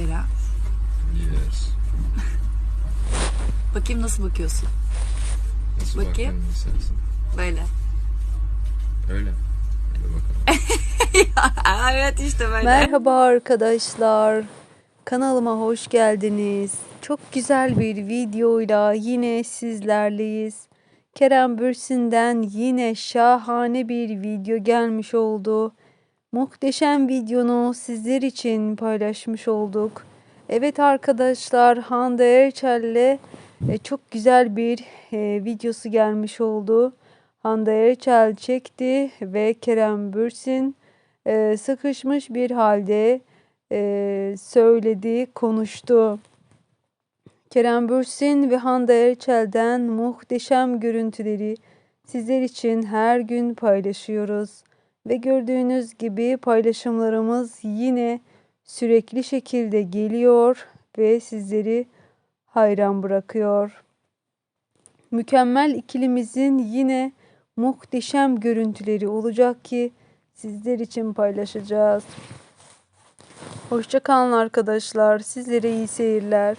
Kerem. Yes. Bakayım nasıl bakıyorsun? Nasıl Bakayım. Böyle. Öyle. Hadi bakalım. evet işte böyle. Merhaba arkadaşlar. Kanalıma hoş geldiniz. Çok güzel bir videoyla yine sizlerleyiz. Kerem Bürsin'den yine şahane bir video gelmiş oldu. Muhteşem videonu sizler için paylaşmış olduk. Evet arkadaşlar Hande Erçel'le e, çok güzel bir e, videosu gelmiş oldu. Hande Erçel çekti ve Kerem Bürsin e, sıkışmış bir halde söyledi, konuştu. Kerem Bürsin ve Hande Erçel'den muhteşem görüntüleri sizler için her gün paylaşıyoruz. Ve gördüğünüz gibi paylaşımlarımız yine sürekli şekilde geliyor ve sizleri hayran bırakıyor. Mükemmel ikilimizin yine muhteşem görüntüleri olacak ki sizler için paylaşacağız. Hoşçakalın arkadaşlar. Sizlere iyi seyirler.